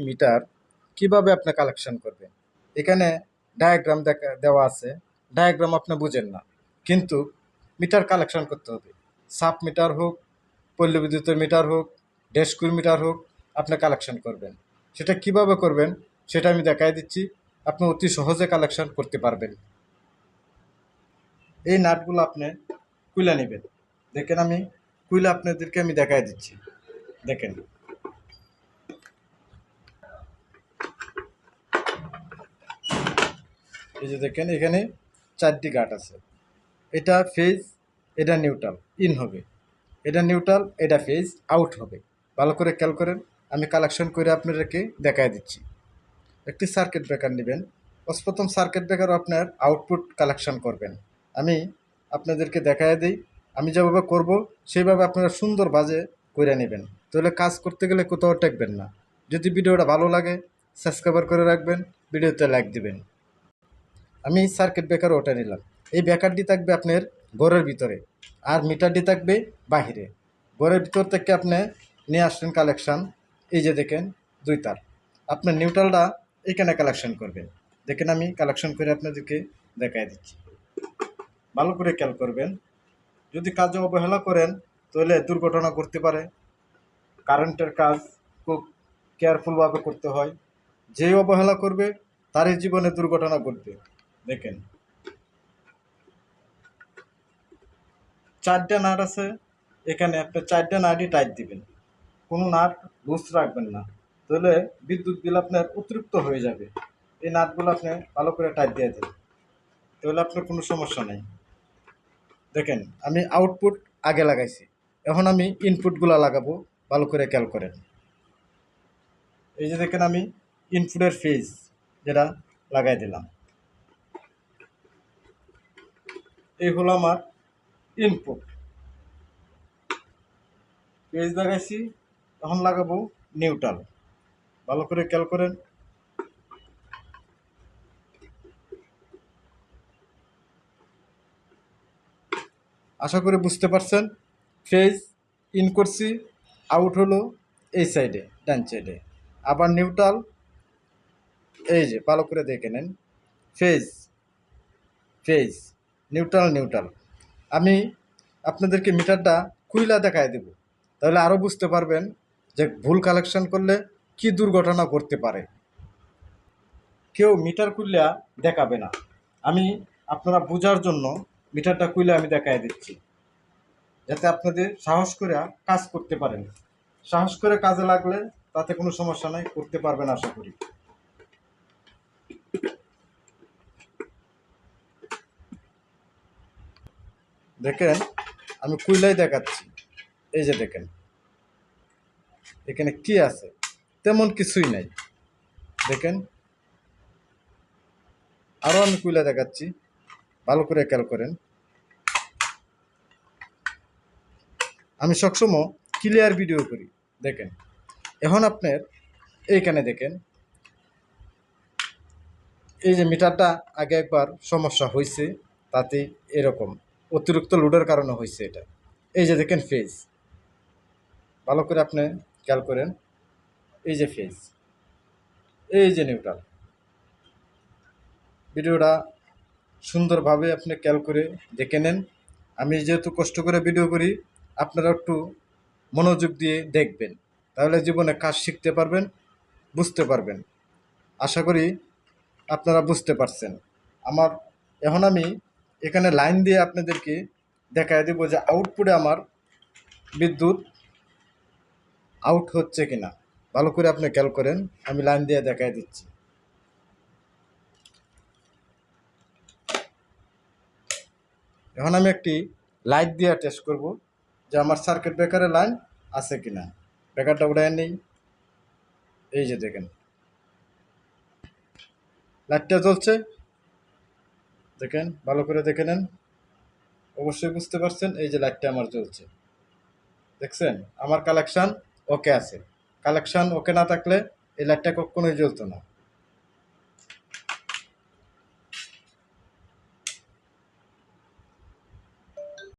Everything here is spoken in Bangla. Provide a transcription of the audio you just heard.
মিটার কীভাবে আপনি কালেকশন করবেন? এখানে ডায়াগ্রাম দেখা, দেওয়া আছে। ডায়াগ্রাম আপনি বুঝেন না। কিন্তু মিটার কালেকশন করতে হবে। সাব মিটার হোক পল্লী বিদ্যুতের মিটার হোক ডেস্কুর মিটার হোক, আপনি কালেকশন করবেন। সেটা কীভাবে করবেন, সেটা আমি দেখাই দিচ্ছি। আপনি অতি সহজে কালেকশন করতে পারবেন। এই নাটগুলো আপনি কুইলা নেবেন। দেখেন আমি কুইলা আপনাদেরকে আমি দেখাই দিচ্ছি। দেখেন। এই যে দেখেন, এখানে চারটি গাঁট আছে। এটা ফেজ এটা নিউট্রাল ইন হবে। এটা নিউট্রাল এটা ফেজ আউট হবে। ভালো করে খেয়াল করেন, আমি কালেকশন করে আপনাদেরকে দেখাই দিচ্ছি। একটি সার্কিট ব্রেকার নেবেন। প্রথম সার্কিট ব্রেকারও আপনার আউটপুট কালেকশন করবেন। আমি আপনাদেরকে দেখাই দিই। আমি যেভাবে করব, সেইভাবে আপনারা সুন্দর বাজে করে নেবেন। তাহলে কাজ করতে গেলে কোথাও টেকবেন না। যদি ভিডিওটা ভালো লাগে সাবস্ক্রাইবার করে রাখবেন, ভিডিওতে লাইক দিবেন। আমি সার্কিট ব্রেকার ওটা নিলাম। এই ব্রেকারটি থাকবে আপনার ঘরের ভিতরে আর মিটারটি থাকবে বাহিরে। ঘরের ভিতর থেকে আপনি নিয়ে আসলেন কালেকশান এই যে দেখেন, দুই তার। আপনার নিউট্রালটা এখানে কালেকশন করবেন। দেখেন আমি কালেকশন করে আপনাদেরকে দেখাই দিচ্ছি। ভালো করে খেয়াল করবেন। যদি কাজে অবহেলা করেন, তাহলে দুর্ঘটনা করতে পারে। কারেন্টের কাজ খুব কেয়ারফুলভাবে করতে হয়। যে অবহেলা করবে, তারই জীবনে দুর্ঘটনা ঘটবে। দেখেন। চারটা নাট আছে, এখানে একটা চারটা নাটই টাইট দিবেন। কোনো নাট লুজ রাখবেন না। তাহলে বিদ্যুৎ বিল আপনার অতিরিক্ত হয়ে যাবে। এই নাটগুলো আপনি ভালো করে টাইট দিয়ে দেন। তাহলে আপনার কোনো সমস্যা নেই। দেখেন, আমি আউটপুট আগে লাগাইছি। এখন আমি ইনপুটগুলো লাগাবো, ভালো করে খেয়াল করেন। এই যে দেখেন আমি ইনপুটের ফেজ যেটা লাগাই দিলাম। এই হলো আমার ইনপুট পেজ লাগাইছি তখন লাগাবো নিউট্রাল ভালো করে খেয়াল করেন। আশা করি বুঝতে পারছেন। ফেজ ইন করছি আউট হলো এই সাইডে ডান সাইডে আবার নিউট্রাল এই যে, ভালো করে দেখে নেন। ফেজ ফেজ নিউট্রাল নিউট্রাল আমি আপনাদেরকে মিটারটা খুইলা দেখায় দেব। তাহলে আরও বুঝতে পারবেন যে ভুল কালেকশন করলে কি দুর্ঘটনা করতে পারে। কেউ মিটার খুললা দেখাবে না। আমি আপনারা বোঝার জন্য মিটারটা খুলে আমি দেখায় দিচ্ছি। যাতে আপনাদের সাহস করে কাজ করতে পারেন। সাহস করে কাজে লাগলে তাতে কোনো সমস্যা নাই, করতে পারবেন আশা করি। দেখেন, আমি কুইলাই দেখাচ্ছি। এই যে দেখেন, এখানে কি আছে? তেমন কিছুই নাই। দেখেন আরও আমি কুইলা দেখাচ্ছি। ভালো করে খেয়াল করেন। আমি সবসময় ক্লিয়ার ভিডিও করি। দেখেন, এখন আপনার এইখানে দেখেন, এই যে মিটারটা আগে একবার সমস্যা হয়েছে তাতে এরকম। অতিরিক্ত লোডের কারণে হয়েছে এটা। এই যে দেখেন ফেজ ভালো করে আপনি খেয়াল করেন। এই যে ফেজ এই যে নিউট্রাল ভিডিওটা সুন্দরভাবে আপনি খেয়াল করে দেখে নেন। আমি যেহেতু কষ্ট করে ভিডিও করি, আপনারা একটু মনোযোগ দিয়ে দেখবেন। তাহলে জীবনে কাজ শিখতে পারবেন, বুঝতে পারবেন। আশা করি আপনারা বুঝতে পারছেন। আমার, এখন আমি এখানে লাইন দিয়ে আপনাদেরকে দেখায় দেবো যে আউটপুটে আমার বিদ্যুৎ আউট হচ্ছে কিনা। ভালো করে আপনি খেয়াল করেন, আমি লাইন দিয়ে দেখায় দিচ্ছি। এখন আমি একটি লাইট দিয়ে টেস্ট করব যে আমার সার্কিট ব্রেকারের লাইন আছে কিনা। ব্রেকারটা উঠায় নেই। এই যে দেখেন। লাইটটা জ্বলছে। দেখেন, ভালো করে দেখে নেন। অবশ্যই বুঝতে পারছেন, এই যে লাইটটা আমার জ্বলছে। দেখছেন? আমার কালেকশান ওকে আছে। কালেকশান ওকে না থাকলে এই লাইটটা কখনোই জ্বলতো না।